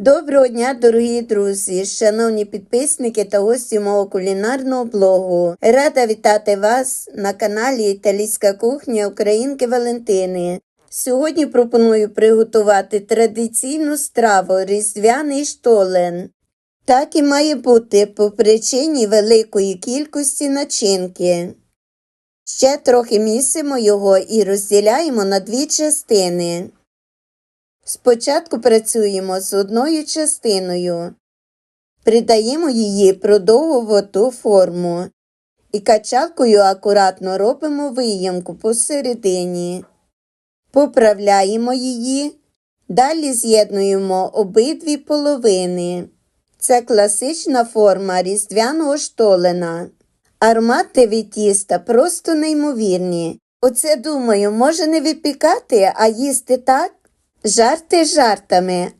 Доброго дня, дорогі друзі, шановні підписники та гості мого кулінарного блогу. Рада вітати вас на каналі Італійська кухня Українки Валентини. Сьогодні пропоную приготувати традиційну страву різдвяний штолен. Так і має бути по причині великої кількості начинки. Ще трохи місимо його і розділяємо на дві частини. Спочатку працюємо з одною частиною, придаємо її продовгувату форму і качалкою акуратно робимо виямку посередині. Поправляємо її, далі з'єднуємо обидві половини. Це класична форма різдвяного штолена. Аромати від тіста просто неймовірні. Оце, думаю, може не випікати, а їсти так? Жарти жартами,